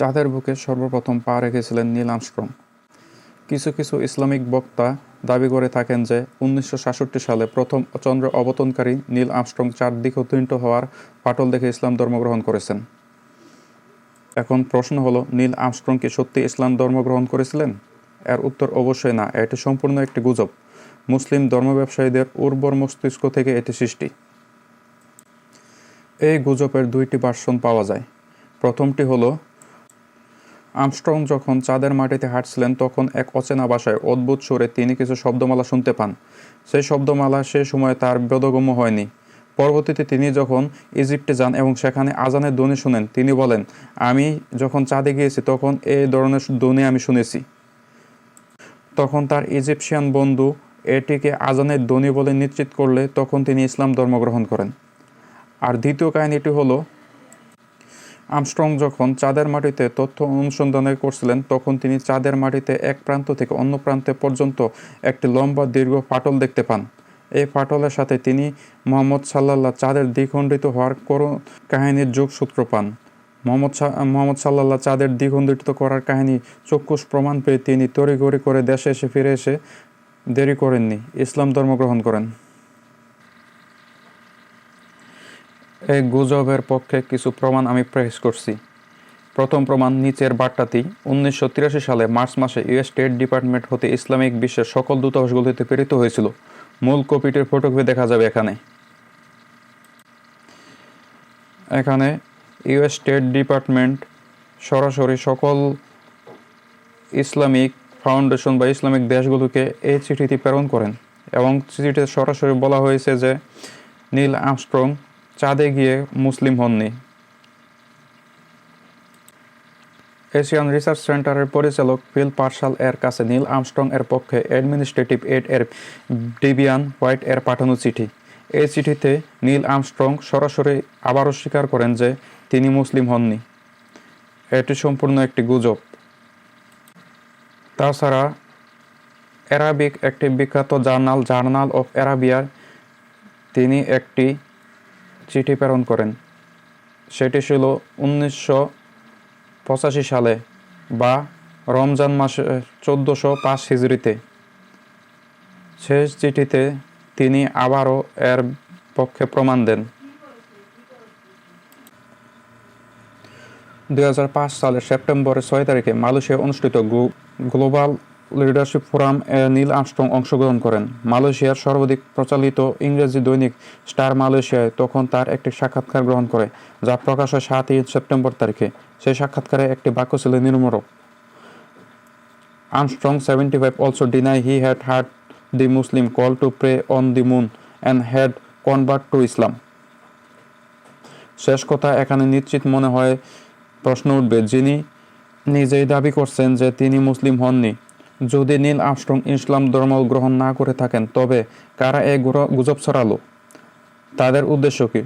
চাঁদের বুকে সর্বপ্রথম পা রেখেছিলেন নীল আমস্ট্রং কিছু কিছু ইসলামিক বক্তা দাবি করে থাকেন যে উনিশশো সাতষট্টি সালে প্রথম চন্দ্র অবতনকারী নীল আমস্ট্রং চার দিকে উত্তীর্ণ হওয়ার ফাটল দেখে ইসলাম ধর্ম গ্রহণ করেছেন। এখন প্রশ্ন হলো, নীল আমস্ট্রং কি সত্যি ইসলাম ধর্ম গ্রহণ করেছিলেন? এর উত্তর অবশ্যই না, এটি সম্পূর্ণ একটি গুজব। মুসলিম ধর্ম ব্যবসায়ীদের উর্বর মস্তিষ্ক থেকে এটি সৃষ্টি। এই গুজবের দুইটি ভার্সন পাওয়া যায়। প্রথমটি হলো আমস্ট্রং যখন চাঁদের মাটিতে হাঁটছিলেন, তখন এক অচেনা ভাষায় অদ্ভুত সুরে তিনি কিছু শব্দমালা শুনতে পান। সেই শব্দমালা সে সময় তার বেদগম্য হয়নি। পরবর্তীতে তিনি যখন ইজিপ্টে যান এবং সেখানে আজানের ধ্বনি শুনেন, তিনি বলেন, আমি যখন চাঁদে গিয়েছি, তখন এই ধরনের ধ্বনি আমি শুনেছি। তখন তার ইজিপশিয়ান বন্ধু এটিকে আজানের ধ্বনি বলে নিশ্চিত করলে তখন তিনি ইসলাম ধর্ম গ্রহণ করেন। আর দ্বিতীয় কাহিনীটি হলো আমস্ট্রং যখন চাঁদের মাটিতে তথ্য অনুসন্ধানে করছিলেন, তখন তিনি চাঁদের মাটিতে এক প্রান্ত থেকে অন্য প্রান্তে পর্যন্ত একটি লম্বা দীর্ঘ ফাটল দেখতে পান। এই ফাটলের সাথে তিনি মোহাম্মদ সাল্লাল্লাহ চাঁদের দ্বিখণ্ডিত হওয়ার করুণ কাহিনীর যোগসূত্র পান। মোহাম্মদ মোহাম্মদ সাল্লাল্লাহ চাঁদের দ্বিখণ্ডিত করার কাহিনী চক্ষুষ প্রমাণ পেয়ে তিনি তড়িঘড়ি করে দেশে এসে ফিরে এসে দেরি করেননি। ইসলাম ধর্ম গ্রহণ করেন। এই গুজবের পক্ষে কিছু প্রমাণ আমি পেশ করছি। প্রথম প্রমাণ নিচের বার্তাটি, উনিশশো সালে মার্চ মাসে ইউএস স্টেট ডিপার্টমেন্ট হতে ইসলামিক বিশ্বের সকল দূতাবাসগুলিতে প্রেরিত হয়েছিল। মূল কপিটির ফটোকপি দেখা যাবে এখানে। এখানে ইউএস স্টেট ডিপার্টমেন্ট সরাসরি সকল ইসলামিক ফাউন্ডেশন বা ইসলামিক দেশগুলোকে এই চিঠিটি প্রেরণ করেন এবং চিঠিতে সরাসরি বলা হয়েছে যে নীল আমস্ট্রং চাঁদে গিয়ে মুসলিম হননি। এশিয়ান রিসার্চ সেন্টারের পরিচালক ফিল পার্শাল এর কাছে নীল আমস্ট্রং এর পক্ষে অ্যাডমিনিস্ট্রেটিভ এড এর ডিবিয়ান হোয়াইট এর পাঠানো চিঠি। এই চিঠিতে নীল আমস্ট্রং সরাসরি আবারও স্বীকার করেন যে তিনি মুসলিম হননি। এটি সম্পূর্ণ একটি গুজব। তাছাড়া অ্যারাবিক একটি বিখ্যাত জার্নাল জার্নাল অফ অ্যারাবিয়ার তিনি একটি চিঠি প্রেরণ করেন। সেটি ছিল উনিশশো পঁচাশি সালে বা রমজান মাসে চোদ্দোশো পাঁচ হিজড়িতে। শেষ চিঠিতে তিনি আবারও এর পক্ষে প্রমাণ দেন। দু হাজার পাঁচ সালের সেপ্টেম্বরের ছয় তারিখে মালয়েশিয়ায় অনুষ্ঠিত গ্লোবাল লিডারশিপ ফোরাম এ নীল আমস্ট্রং অংশগ্রহণ করেন। মালয়েশিয়ার সর্বাধিক প্রচালিত ইংরেজি দৈনিক স্টার মালয়েশিয়ায় তখন তার একটি সাক্ষাৎকার গ্রহণ করে, যা প্রকাশ হয় সাতই সেপ্টেম্বর তারিখে। সেই সাক্ষাৎকারে একটি বাক্য ছিল নির্মরক Armstrong 75 also deny he had heard the Muslim call to pray on the moon and had convert to Islam. শেষ কথা এখানে নিশ্চিত মনে হয় প্রশ্ন উঠবে, যিনি নিজেই দাবি করছেন যে তিনি মুসলিম হননি যদি নীল আমস্ট্রং ইসলাম ধর্ম গ্রহণ না করে থাকেন, তবে কারা এ গুজব ছড়ালো? তাদের উদ্দেশ্য কি?